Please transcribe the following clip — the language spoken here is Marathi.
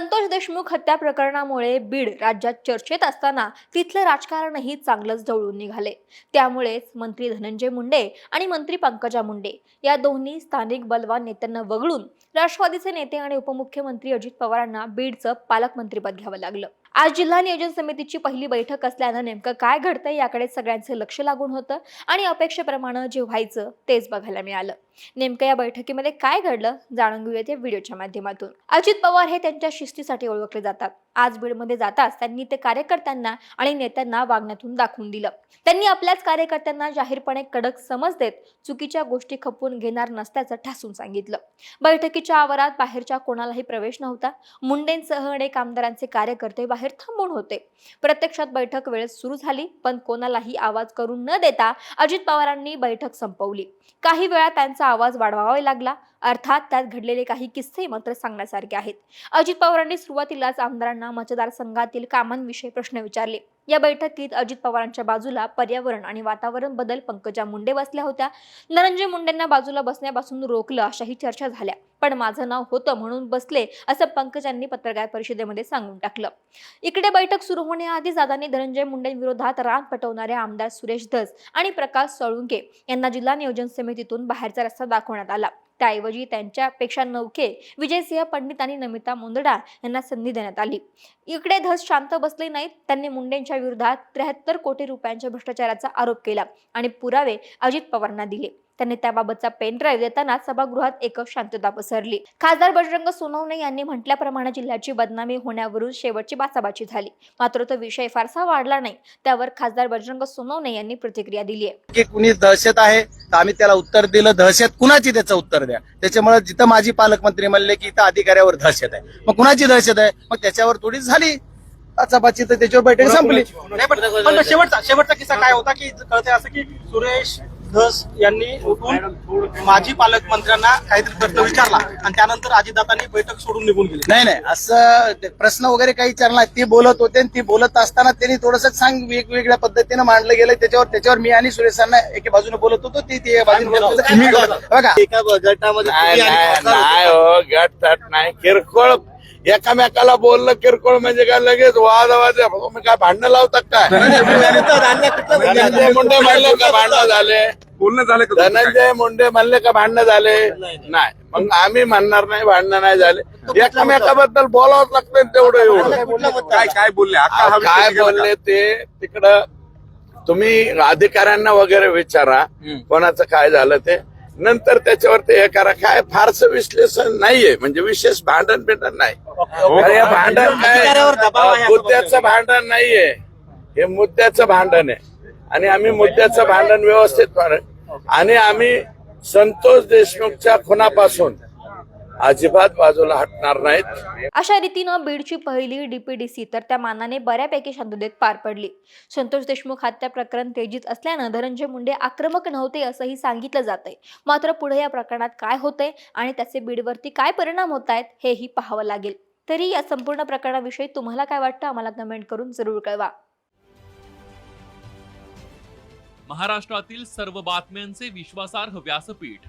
संतोष देशमुख हत्या प्रकरणामुळे बीड राज्यात चर्चेत असताना तिथलं राजकारणही चांगलंच ढवळून निघाले. त्यामुळेच मंत्री धनंजय मुंडे आणि मंत्री पंकजा मुंडे या दोन्ही स्थानिक बलवान नेत्यांना वगळून राष्ट्रवादीचे नेते आणि उपमुख्यमंत्री अजित पवारांना बीडचं पालकमंत्रीपद घ्यावं लागलं. आज जिल्हा नियोजन समितीची पहिली बैठक असल्यानं नेमकं काय घडतंय याकडे सगळ्यांचं लक्ष लागून होतं आणि अपेक्षेप्रमाणे जे व्हायचं तेच बघायला मिळालं. नेमकं या बैठकीमध्ये काय घडलं जाणून घेऊयात या व्हिडिओच्या माध्यमातून. अजित पवार हे त्यांच्या शिस्तीसाठी ओळखले जातात. आज बीडमध्ये जाताच त्यांनी ते कार्यकर्त्यांना आणि नेत्यांना वागण्यातून दाखवून दिलं. त्यांनी आपल्याच कार्यकर्त्यांना जाहीरपणे कडक समज देत चुकीच्या गोष्टी खपवून घेणार नसल्याचं ठासून सांगितलं. बैठकीच्या आवारात बाहेरच्या कोणालाही प्रवेश नव्हता. मुंडेंसह अनेक आमदारांचे कार्यकर्ते बाहेर थांबून होते. प्रत्यक्षात बैठक वेळेत सुरू झाली पण कोणालाही आवाज करून न देता अजित पवारांनी बैठक संपवली. काही वेळा त्यांचा आवाज वाढवावा लागला. अर्थात त्यात घडलेले काही किस्से मात्र सांगण्यासारखे आहेत. अजित पवारांनी सुरुवातीलाच आमदारांना मतदारसंघातील कामांविषयी प्रश्न विचारले. या बैठकीत अजित पवारांच्या बाजूला पर्यावरण आणि वातावरण बदल पंकजा मुंडे बसल्या होत्या. धनंजय मुंडेंना बाजूला बसण्यापासून रोखलं अशाही चर्चा झाल्या. पण माझं नाव होतं म्हणून बसले असं पंकजांनी पत्रकार परिषदेमध्ये सांगून टाकलं. इकडे बैठक सुरू होण्याआधी दादांनी धनंजय मुंडेंविरोधात रान पटवणारे आमदार सुरेश धस आणि प्रकाश सळुंके यांना जिल्हा नियोजन समितीतून बाहेरचा रस्ता दाखवण्यात आला. त्याऐवजी त्यांच्यापेक्षा नौके विजयसिंह पंडित आणि नमिता मुंदडा यांना संधी देण्यात आली. इकडे धस शांत बसले नाहीत त्यांनी मुंडेंच्या विरोधात त्र्याहत्तर कोटी रुपयांच्या भ्रष्टाचाराचा आरोप केला आणि पुरावे अजित पवारांना दिले. त्यांनी त्याबाबतचा पेनड्राईव्ह देताना सभागृहात एकच शांतता पसरली. खासदार बजरंग सोनवणे यांनी म्हटल्याप्रमाणे जिल्ह्याची बदनामी होण्यावरून शेवटची बाचाबाची झाली. मात्र तो विषय फारसा वाढला नाही. त्यावर खासदार बजरंग सोनवणे यांनी प्रतिक्रिया दिली आहे. की कुणी दहशत आहे तर आम्ही त्याला उत्तर दिलं. दहशत कुणाची त्याचं उत्तर द्या? त्याच्यामुळे जिथं माझी पालकमंत्री म्हणले की इथं अधिकाऱ्यावर दहशत आहे. मग कुणाची दहशत आहे? मग त्याच्यावर थोडीच झाली. त्याच्यावर बैठक संपली. शेवटचा शेवटचा किस्सा काय होता की कळतंय असं की सुरेश धस यांनी उठून माजी पालकमंत्र्यांना काहीतरी प्रश्न विचारला आणि त्यानंतर अजितदादांनी बैठक सोडून निघून गेले. नाही नाही असं प्रश्न वगैरे काही विचारला ती बोलत होते आणि ती बोलत असताना त्यांनी थोडस सांग वेगवेगळ्या पद्धतीनं मांडलं गेलं त्याच्यावर त्याच्यावर मी आणि सुरेशांना एके बाजूने बोलत होतो. ती ती बाजूने बोलत होती. बघा. एका गटामध्ये हो गट तट नाही. किरकोळ एकामेकाला बोललं किरकोळ म्हणजे काय लगेच वाद वाद तुम्ही काय भांडणं लावतात काय? धनंजय मुंडे म्हणले का भांडणं झाले? बोलणं झालं? धनंजय मुंडे म्हणले का भांडणं झाले? नाही. मग आम्ही म्हणणार नाही भांडणं नाही झाले. एकामेकाबद्दल बोलावंच लागतं तेवढं एवढं. काय काय बोलले? काय? बोलले ते? तिकडं तुम्ही अधिकाऱ्यांना वगैरे विचारा. कोणाचं काय झालं ते? नंतर त्याच्यावर ते हे करा. काय फारसं विश्लेषण नाहीये. म्हणजे विशेष भांडण बिंडण नाही. हे भांडण काय? मुद्द्याचं भांडण नाहीये. हे मुद्द्याचं भांडण आहे. आणि आम्ही मुद्द्याचं भांडण व्यवस्थित आणि आम्ही संतोष देशमुखच्या खुनापासून अजिबात बाजूला हटणार नाहीत. अशा रीतीनं बीडची पहिली डीपीडीसी तर त्या मानाने बऱ्यापैकी शांततेत पार पडली. संतोष देशमुख हत्या प्रकरण तेजीत असल्यानं धनंजय मुंडे आक्रमक नव्हते असंही सांगितलं जातंय. मात्र पुढे या प्रकरणात काय होतंय आणि त्याचे बीडवरती काय परिणाम होत आहेत हेही पाहावं लागेल. तरी या संपूर्ण प्रकरणाविषयी तुम्हाला काय वाटतं आम्हाला कमेंट करून जरूर कळवा. महाराष्ट्रातील सर्व बातम्यांचे विश्वासार्ह व्यासपीठ.